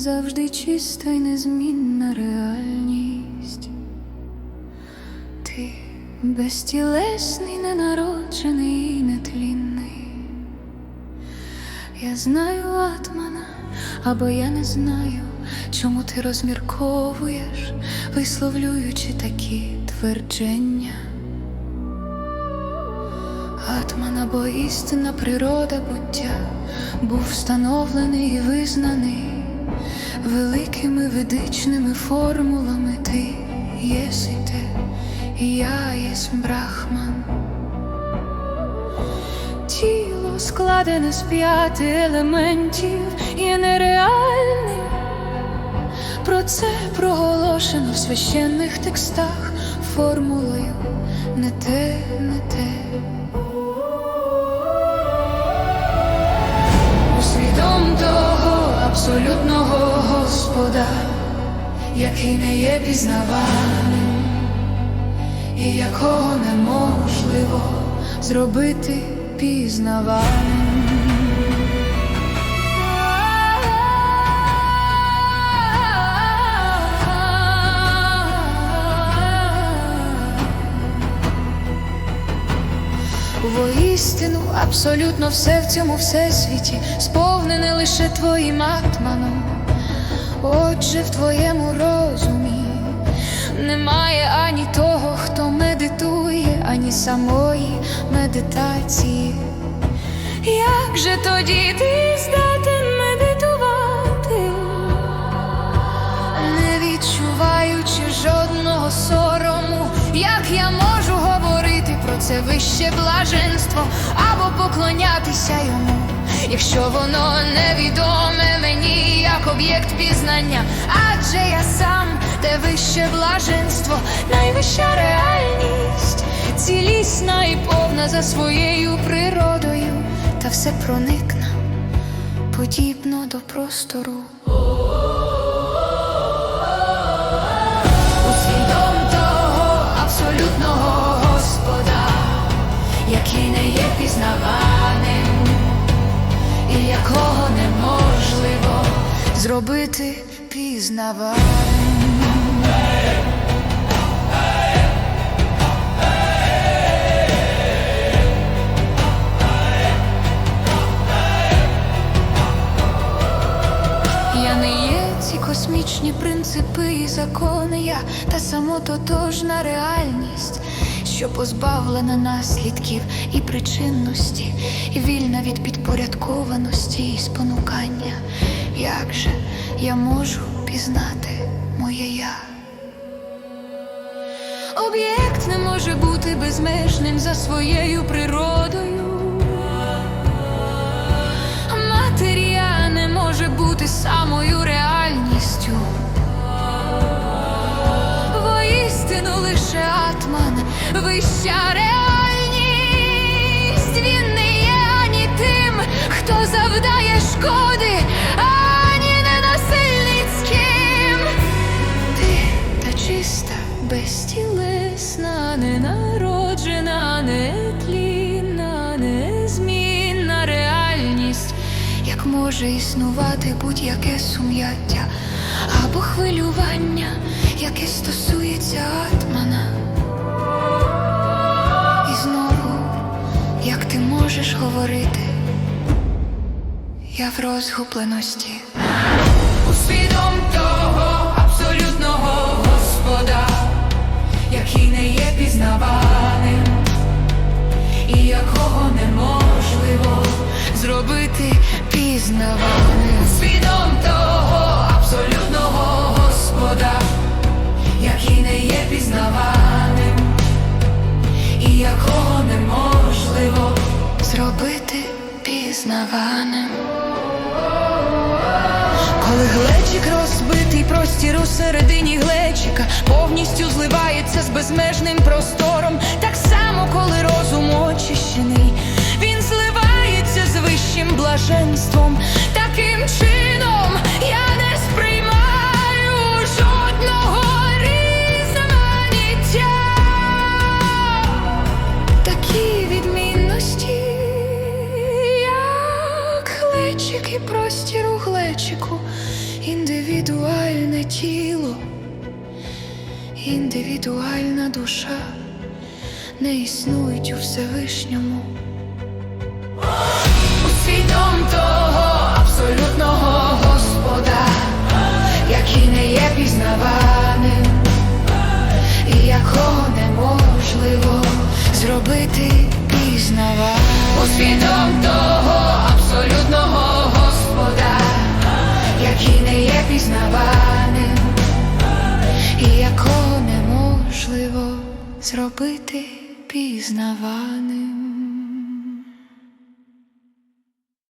завжди чиста й незмінна реальність. Ти безтілесний, ненароджений, і нетлінний. Я знаю атмана, або я не знаю, чому ти розмірковуєш, висловлюючи такі твердження. Атман або істинна природа буття був встановлений і визнаний великими ведичними формулами. Ти єси те, і я єсмь брахман. Тіло складене з п'яти елементів є нереальним. Про це проголошено в священних текстах формулою не те, не те. Усвідом того абсолютного Господа, який не є пізнаваним, і якого неможливо зробити пізнаваним. Абсолютно все в цьому всесвіті сповнене лише твоїм атманом. Отже, в твоєму розумі немає ані того, хто медитує, ані самої медитації. Як же тоді ти здатен медитувати, не відчуваючи жодного сорому, як я можу це вище блаженство або поклонятися йому, якщо воно невідоме мені як об'єкт пізнання, адже я сам те вище блаженство, найвища реальність, цілісна і повна за своєю природою, та все проникна, подібно до простору. Зробити пізнаваним. Я не є ці космічні принципи і закони, я та самототожна реальність, що позбавлена наслідків і причинності, і вільна від підпорядкованості і спонукання. Як же я можу пізнати моє я? Об'єкт не може бути безмежним за своєю природою. Матерія не може бути самою реальністю. Воістину лише атман, вища реальність. Він не є ані тим, хто завдає шкоди, безтілесна, ненароджена, нетлінна, незмінна реальність, як може існувати будь-яке сум'яття або хвилювання, яке стосується атмана. І знову, як ти можеш говорити, я в розгубленості. Усвідом пізнаваним. Усвідом того абсолютного Господа, який не є пізнаваним, і якого неможливо зробити пізнаваним. Коли глечик розбитий простір у середині глечика повністю зливається з безмежним простором, так само, коли розум очищений, блаженством. Таким чином я не сприймаю жодного різноманіття. Такі відмінності, як глечик і простір у глечику, індивідуальне тіло, індивідуальна душа не існують у Всевишньому. І неможливо зробити пізнава Усвідом того абсолютного Господа, який не є пізнаваним, і якого неможливо зробити пізнаваним.